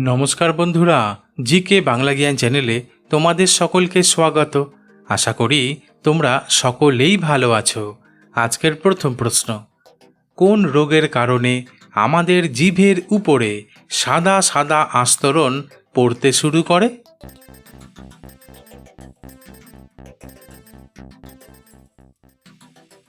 নমস্কার বন্ধুরা জি কে বাংলা জ্ঞান চ্যানেলে তোমাদের সকলকে স্বাগত। আশা করি তোমরা সকলেই ভালো আছো। আজকের প্রথম প্রশ্ন, কোন রোগের কারণে আমাদের জিভের উপরে সাদা সাদা আস্তরণ পড়তে শুরু করে?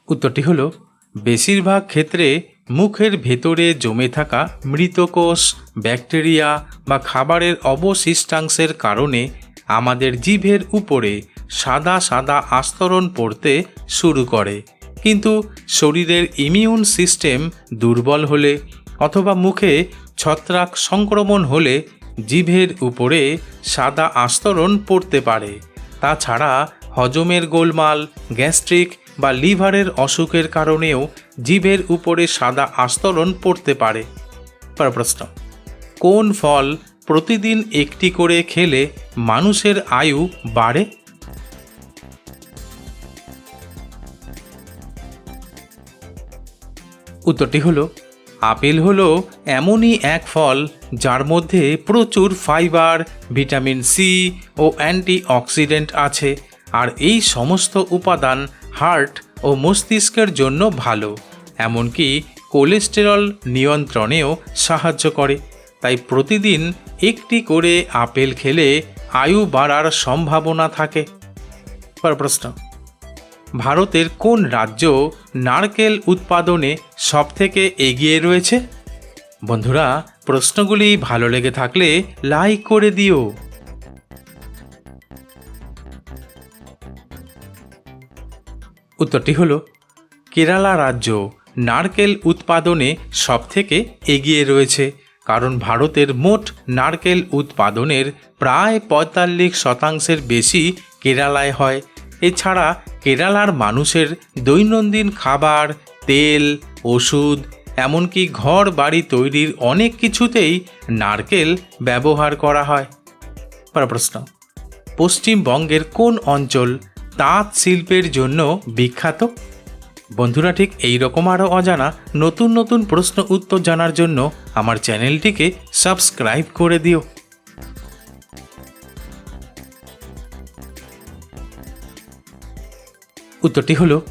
উত্তরটি হলো, বেশিরভাগ ক্ষেত্রে মুখের ভেতরে জমে থাকা মৃতকোষ, ব্যাকটেরিয়া বা খাবারের অবশিষ্টাংশের কারণে আমাদের জিভের উপরে সাদা সাদা আস্তরণ পড়তে শুরু করে। কিন্তু শরীরের ইমিউন সিস্টেম দুর্বল হলে অথবা মুখে ছত্রাক সংক্রমণ হলে জিভের উপরে সাদা আস্তরণ পড়তে পারে। তাছাড়া হজমের গোলমাল, গ্যাস্ট্রিক বা লিভারের অসুখের কারণেও জিভের উপরে সাদা আস্তরণ পড়তে পারে। প্রশ্ন, কোন ফল প্রতিদিন একটি করে খেলে মানুষের আয়ু বাড়ে? উত্তরটি হলো, আপেল হলো এমনই এক ফল যার মধ্যে প্রচুর ফাইবার, ভিটামিন সি ও অ্যান্টিঅক্সিডেন্ট আছে, আর এই সমস্ত উপাদান হার্ট ও মস্তিষ্কের জন্য ভালো, এমনকি কোলেস্টেরল নিয়ন্ত্রণেও সাহায্য করে। তাই প্রতিদিন একটি করে আপেল খেলে আয়ু বাড়ার সম্ভাবনা থাকে। প্রশ্ন। ভারতের কোন রাজ্য নারকেল উৎপাদনে সবথেকে এগিয়ে রয়েছে? বন্ধুরা, প্রশ্নগুলি ভালো লেগে থাকলে লাইক করে দিও। উত্তরটি হলো, কেরালা রাজ্য নারকেল উৎপাদনে সবথেকে এগিয়ে রয়েছে, কারণ ভারতের মোট নারকেল উৎপাদনের প্রায় পঁয়তাল্লিশ শতাংশের বেশি কেরালায় হয়। এছাড়া কেরালার মানুষের দৈনন্দিন খাবার, তেল, ওষুধ, এমনকি ঘর বাড়ি তৈরির অনেক কিছুতেই নারকেল ব্যবহার করা হয়। প্রশ্ন, পশ্চিমবঙ্গের কোন অঞ্চল তাঁত শিল্পের জন্য বিখ্যাত? বন্ধুরা, ঠিক এই রকম আরও অজানা নতুন নতুন প্রশ্ন উত্তর জানার জন্য আমার চ্যানেলটিকে সাবস্ক্রাইব করে দিও। উত্তরটি হলো,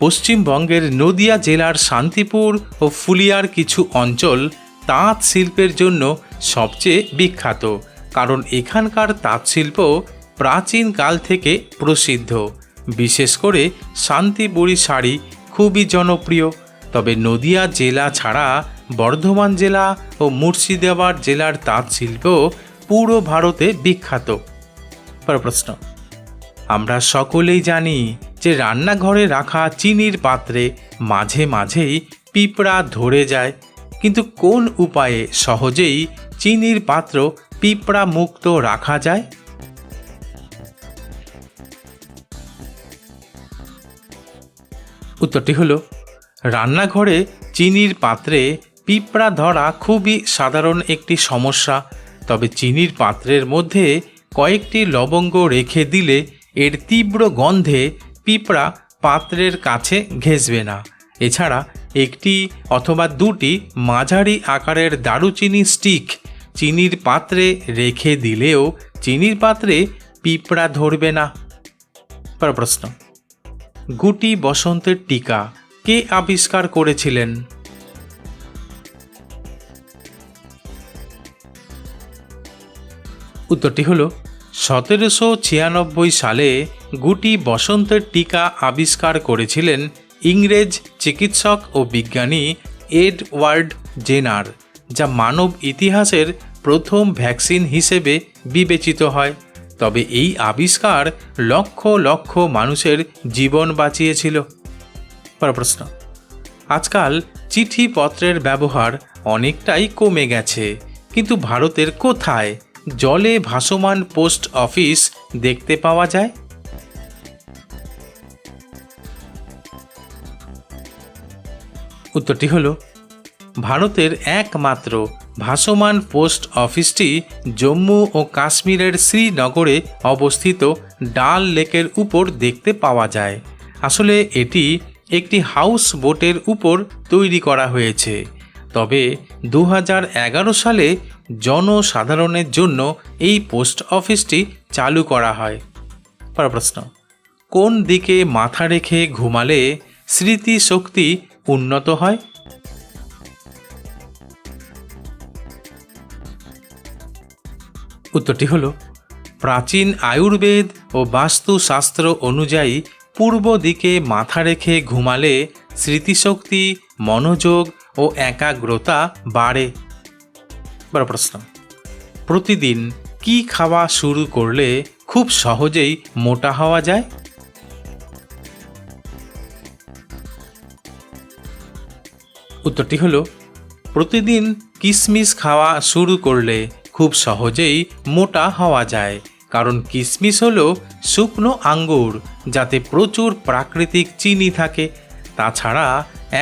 পশ্চিমবঙ্গের নদিয়া জেলার শান্তিপুর ও ফুলিয়ার কিছু অঞ্চল তাঁত শিল্পের জন্য সবচেয়ে বিখ্যাত। কারণ এখানকার তাঁত শিল্প প্রাচীনকাল থেকে প্রসিদ্ধ। বিশেষ করে শান্তিপুরী শাড়ি খুবই জনপ্রিয়। তবে নদিয়া জেলা ছাড়া বর্ধমান জেলা ও মুর্শিদাবাদ জেলার তাঁত শিল্প পুরো ভারতে বিখ্যাত। প্রশ্ন, আমরা সকলেই জানি যে রান্নাঘরে রাখা চিনির পাত্রে মাঝে মাঝেই পিঁপড়া ধরে যায়, কিন্তু কোন উপায়ে সহজেই চিনির পাত্র পিঁপড়া মুক্ত রাখা যায়? উত্তরটি হলো, রান্নাঘরে চিনির পাত্রে পিঁপড়া ধরা খুবই সাধারণ একটি সমস্যা, তবে চিনির পাত্রের মধ্যে কয়েকটি লবঙ্গ রেখে দিলে এর তীব্র গন্ধে পিঁপড়া পাত্রের কাছে ঘেঁষবে না। এছাড়া একটি অথবা দুটি মাঝারি আকারের দারুচিনি স্টিক চিনির পাত্রে রেখে দিলেও চিনির পাত্রে পিঁপড়া ধরবে না। পর প্রশ্ন। গুটি বসন্তের টিকা। কে আবিষ্কার করেছিলেন? উত্তরটি হলো, সতেরোশো ছিয়ানব্বই সালে গুটি বসন্তের টিকা আবিষ্কার করেছিলেন ইংরেজ চিকিৎসক ও বিজ্ঞানী এডওয়ার্ড জেনার, যা মানব ইতিহাসের প্রথম ভ্যাকসিন হিসেবে বিবেচিত হয়। তবে এই আবিষ্কার লক্ষ লক্ষ মানুষের জীবন বাঁচিয়েছিল। পর প্রশ্ন। আজকাল চিঠিপত্রের ব্যবহার অনেকটাই কমে গেছে, কিন্তু ভারতের কোথায় জলে ভাসমান পোস্ট অফিস দেখতে পাওয়া যায়? উত্তরটি হলো ভারতের একমাত্র ভাসমান পোস্ট অফিসটি জম্মু ও কাশ্মীরের শ্রীনগরে অবস্থিত ডাল লেকের উপর দেখতে পাওয়া যায়। আসলে এটি একটি হাউস বোটের উপর তৈরি করা হয়েছে। তবে দু হাজার এগারো সালে জনসাধারণের জন্য এই পোস্ট অফিসটি চালু করা হয়। পরের প্রশ্ন, কোন দিকে মাথা রেখে ঘুমালে স্মৃতিশক্তি উন্নত হয়? উত্তরটি হলো, প্রাচীন আয়ুর্বেদ ও বাস্তুশাস্ত্র অনুযায়ী পূর্ব দিকে মাথা রেখে ঘুমালে স্মৃতিশক্তি, মনোযোগ ও একাগ্রতা বাড়ে। বড় প্রশ্ন, প্রতিদিন কি খাওয়া শুরু করলে খুব সহজেই মোটা হওয়া যায়? উত্তরটি হলো, প্রতিদিন কিশমিশ খাওয়া শুরু করলে খুব সহজেই মোটা হওয়া যায়, কারণ কিশমিশ হল শুকনো আঙ্গুর, যাতে প্রচুর প্রাকৃতিক চিনি থাকে। তাছাড়া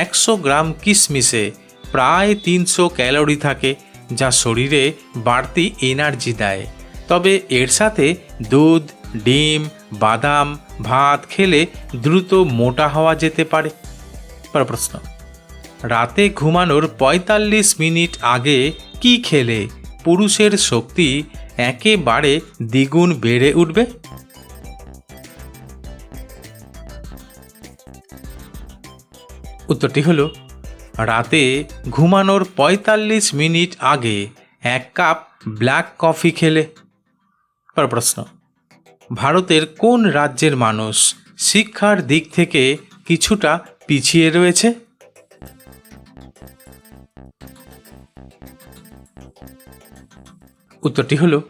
একশো গ্রাম কিশমিশে প্রায় তিনশো ক্যালোরি থাকে, যা শরীরে বাড়তি এনার্জি দেয়। তবে এর সাথে দুধ, ডিম, বাদাম, ভাত খেলে দ্রুত মোটা হওয়া যেতে পারে। প্রশ্ন, রাতে ঘুমানোর ৪৫ মিনিট আগে কি খেলে? পুরুষের শক্তি একেবারে দ্বিগুণ বেড়ে উঠবে? উত্তরটি হলো, রাতে ঘুমানোর ৪৫ মিনিট আগে এক কাপ ব্ল্যাক কফি খেলে। পর প্রশ্ন, ভারতের কোন রাজ্যের মানুষ শিক্ষার দিক থেকে কিছুটা পিছিয়ে রয়েছে? উত্তরটি হলো,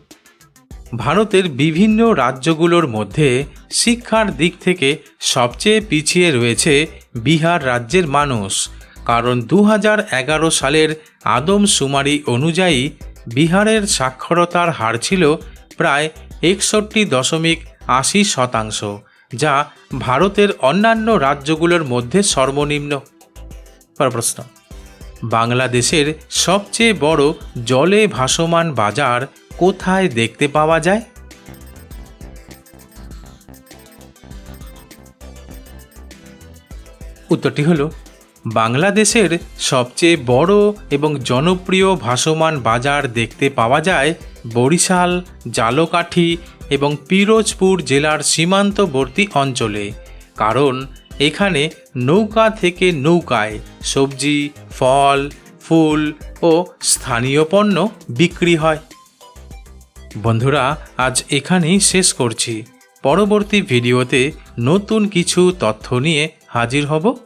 ভারতের বিভিন্ন রাজ্যগুলোর মধ্যে শিক্ষার দিক থেকে সবচেয়ে পিছিয়ে রয়েছে বিহার রাজ্যের মানুষ, কারণ দু সালের আদমশুমারি অনুযায়ী বিহারের সাক্ষরতার হার ছিল প্রায় একষট্টি দশমিক আশি শতাংশ, যা ভারতের অন্যান্য রাজ্যগুলোর মধ্যে সর্বনিম্ন। প্রশ্ন বাংলাদেশের সবচেয়ে বড় জলে ভাসমান বাজার কোথায় দেখতে পাওয়া যায়? উত্তরটি হলো, বাংলাদেশের সবচেয়ে বড় এবং জনপ্রিয় ভাসমান বাজার দেখতে পাওয়া যায় বরিশাল, জালকাঠি এবং পিরোজপুর জেলার সীমান্তবর্তী অঞ্চলে। কারণ এখানে নৌকা থেকে নৌকায় সবজি, ফল, ফুল ও স্থানীয় পণ্য বিক্রি হয়। বন্ধুরা, আজ এখানেই শেষ করছি। পরবর্তী ভিডিওতে নতুন কিছু তথ্য নিয়ে হাজির হব।